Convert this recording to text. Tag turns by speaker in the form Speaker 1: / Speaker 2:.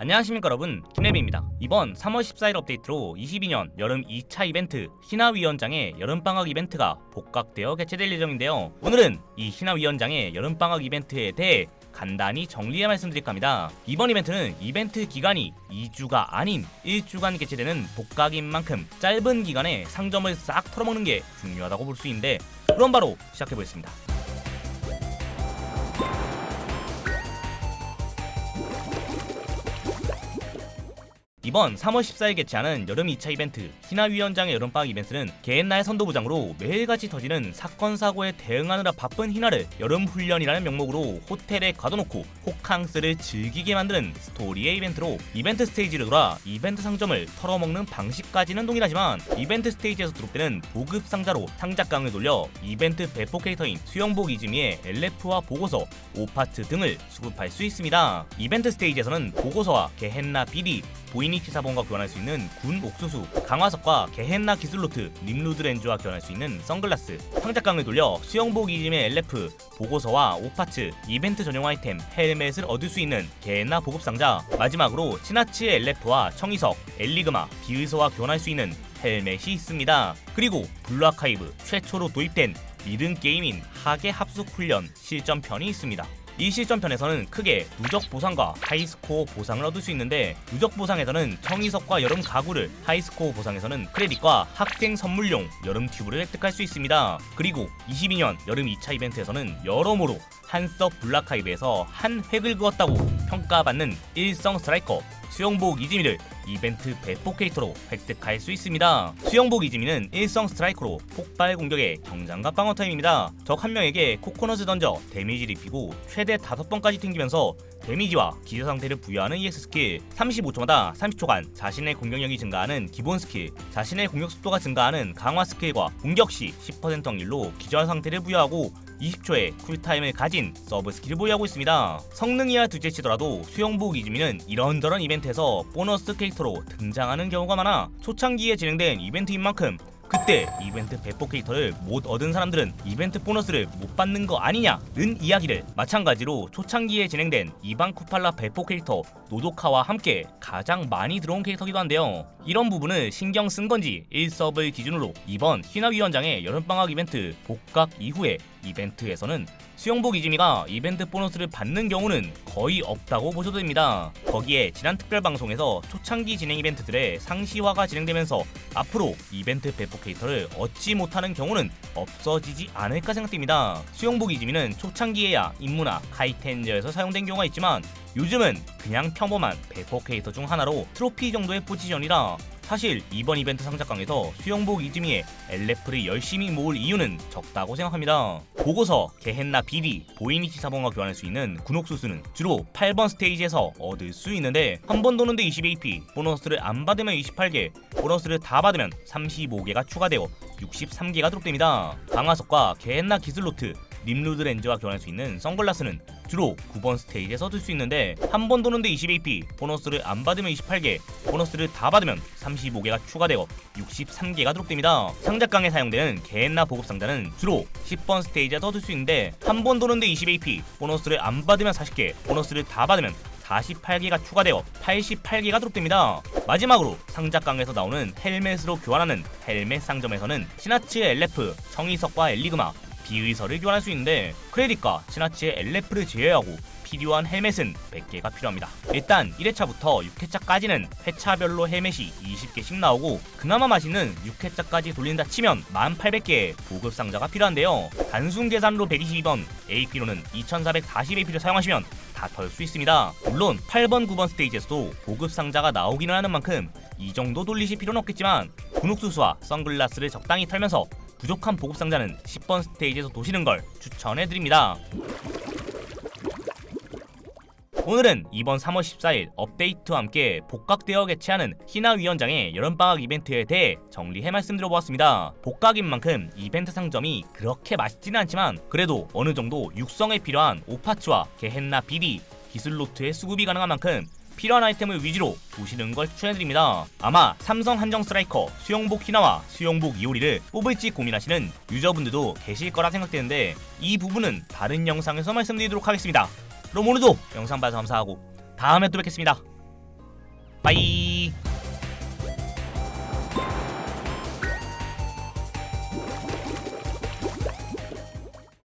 Speaker 1: 안녕하십니까 여러분. 김래비입니다. 이번 3월 14일 업데이트로 22년 여름 2차 이벤트 희나위원장의 여름방학 이벤트가 복각되어 개최될 예정인데요. 오늘은 이 희나위원장의 여름방학 이벤트에 대해 간단히 정리해 말씀드릴까 합니다. 이번 이벤트는 이벤트 기간이 2주가 아닌 1주간 개최되는 복각인 만큼 짧은 기간에 상점을 싹 털어먹는 게 중요하다고 볼 수 있는데 그럼 바로 시작해 보겠습니다 이번 3월 14일 개최하는 여름 2차 이벤트 희나위원장의 여름방학 이벤트는 개엔나의 선도부장으로 매일같이 터지는 사건 사고에 대응하느라 바쁜 희나를 여름 훈련이라는 명목으로 호텔에 가둬놓고 호캉스를 즐기게 만드는 스토리의 이벤트로 이벤트 스테이지를 돌아 이벤트 상점을 털어먹는 방식까지는 동일하지만 이벤트 스테이지에서 드롭되는 보급 상자로 상자깡을 돌려 이벤트 배포 캐릭터인 수영복 이즈미의 LF와 보고서, 오파트 등을 수급할 수 있습니다. 이벤트 스테이지에서는 보고서와 게헨나 비리, 보이니 티 사본과 교환할 수 있는 군 옥수수, 강화석과 게헨나 기술로트, 림루드 렌즈와 교환할 수 있는 선글라스, 상자깡을 돌려 수영복 이즘의 LF, 보고서와 오파츠, 이벤트 전용 아이템, 헬멧을 얻을 수 있는 게헨나 보급 상자, 마지막으로 치나츠의 LF와 청이석, 엘리그마, 비의서와 교환할 수 있는 헬멧이 있습니다. 그리고 블루아카이브 최초로 도입된 리듬 게임인 하계 합숙 훈련 실전편이 있습니다. 이 실전편에서는 크게 누적 보상과 하이스코어 보상을 얻을 수 있는데 누적 보상에서는 청이석과 여름 가구를 하이스코어 보상에서는 크레딧과 학생 선물용 여름 튜브를 획득할 수 있습니다. 그리고 22년 여름 2차 이벤트에서는 여러모로 한서 블라카이브에서 한 획을 그었다고 평가받는 일성 스트라이커 수영복 이즈미를 이벤트 배포 캐릭터로 획득할 수 있습니다. 수영복 이즈미는 일성 스트라이커로 폭발 공격의 경장과 방어 타임입니다. 적 한 명에게 코코넛을 던져 데미지를 입히고 최대 5번까지 튕기면서 데미지와 기저 상태를 부여하는 EX 스킬 35초마다 30초간 자신의 공격력이 증가하는 기본 스킬 자신의 공격 속도가 증가하는 강화 스킬과 공격 시 10% 확률로 기저 상태를 부여하고 20초의 쿨타임을 가진 서브 스킬을 보유하고 있습니다. 성능이야 둘째치더라도 수영복 이즈미는 이런저런 이벤트에서 보너스 캐릭터로 등장하는 경우가 많아 초창기에 진행된 이벤트인 만큼 그때 이벤트 배포 캐릭터를 못 얻은 사람들은 이벤트 보너스를 못 받는 거 아니냐는 이야기를 마찬가지로 초창기에 진행된 이방 쿠팔라 배포 캐릭터 노도카와 함께 가장 많이 들어온 캐릭터기도 한데요. 이런 부분을 신경 쓴 건지 1서브를 기준으로 이번 희나위원장의 여름방학 이벤트 복각 이후에 이벤트에서는 수영복 이즈미가 이벤트 보너스를 받는 경우는 거의 없다고 보셔도 됩니다. 거기에 지난 특별 방송에서 초창기 진행 이벤트들의 상시화가 진행되면서 앞으로 이벤트 배포 캐릭터를 얻지 못하는 경우는 없어지지 않을까 생각됩니다. 수영복 이즈미는 초창기에야 인문화 카이텐저에서 사용된 경우가 있지만 요즘은 그냥 평범한 배포 캐릭터 중 하나로 트로피 정도의 포지션이라 사실 이번 이벤트 상자깡에서 수영복 이즈미의 LF를 열심히 모을 이유는 적다고 생각합니다. 보고서, 게헨나 비디, 보이니치 사본과 교환할 수 있는 군옥수수는 주로 8번 스테이지에서 얻을 수 있는데 한 번 도는데 20AP, 보너스를 안 받으면 28개, 보너스를 다 받으면 35개가 추가되어 63개가 드롭됩니다. 강화석과 게헨나 기슬로트, 림루드 렌즈와 교환할 수 있는 선글라스는 주로 9번 스테이지에서 얻을 수 있는데 한 번 도는데 20AP, 보너스를 안 받으면 28개, 보너스를 다 받으면 35개가 추가되어 63개가 드롭됩니다. 상자깡에 사용되는 게엔나 보급 상자는 주로 10번 스테이지에서 얻을 수 있는데 한 번 도는데 20AP, 보너스를 안 받으면 40개, 보너스를 다 받으면 48개가 추가되어 88개가 드롭됩니다. 마지막으로 상자깡에서 나오는 헬멧으로 교환하는 헬멧 상점에서는 시나츠의 LF, 청이석과 엘리그마, 비의서를 교환할 수 있는데 크레딧과 시나치의 LF를 제외하고 필요한 헬멧은 100개가 필요합니다. 일단 1회차부터 6회차까지는 회차별로 헬멧이 20개씩 나오고 그나마 맛있는 6회차까지 돌린다 치면 1800개의 보급 상자가 필요한데요. 단순 계산으로 122번, AP로는 2440AP를 사용하시면 다 털 수 있습니다. 물론 8번, 9번 스테이지에서도 보급 상자가 나오기는 하는 만큼 이 정도 돌리실 필요는 없겠지만 군옥수수와 선글라스를 적당히 털면서 부족한 보급 상자는 10번 스테이지에서 도시는 걸 추천해드립니다. 오늘은 이번 3월 14일 업데이트와 함께 복각되어 개최하는 희나위원장의 여름방학 이벤트에 대해 정리해 말씀드려보았습니다. 복각인 만큼 이벤트 상점이 그렇게 맛있지는 않지만 그래도 어느 정도 육성에 필요한 오파츠와 게헨나 비디, 기술로트의 수급이 가능한 만큼 필요한 아이템을 위주로 보시는 걸 추천해드립니다. 아마 삼성 한정 스트라이커, 수영복 희나와 수영복 이오리를 뽑을지 고민하시는 유저분들도 계실 거라 생각되는데 이 부분은 다른 영상에서 말씀드리도록 하겠습니다. 그럼 오늘도 영상 봐서 감사하고 다음에 또 뵙겠습니다. 빠이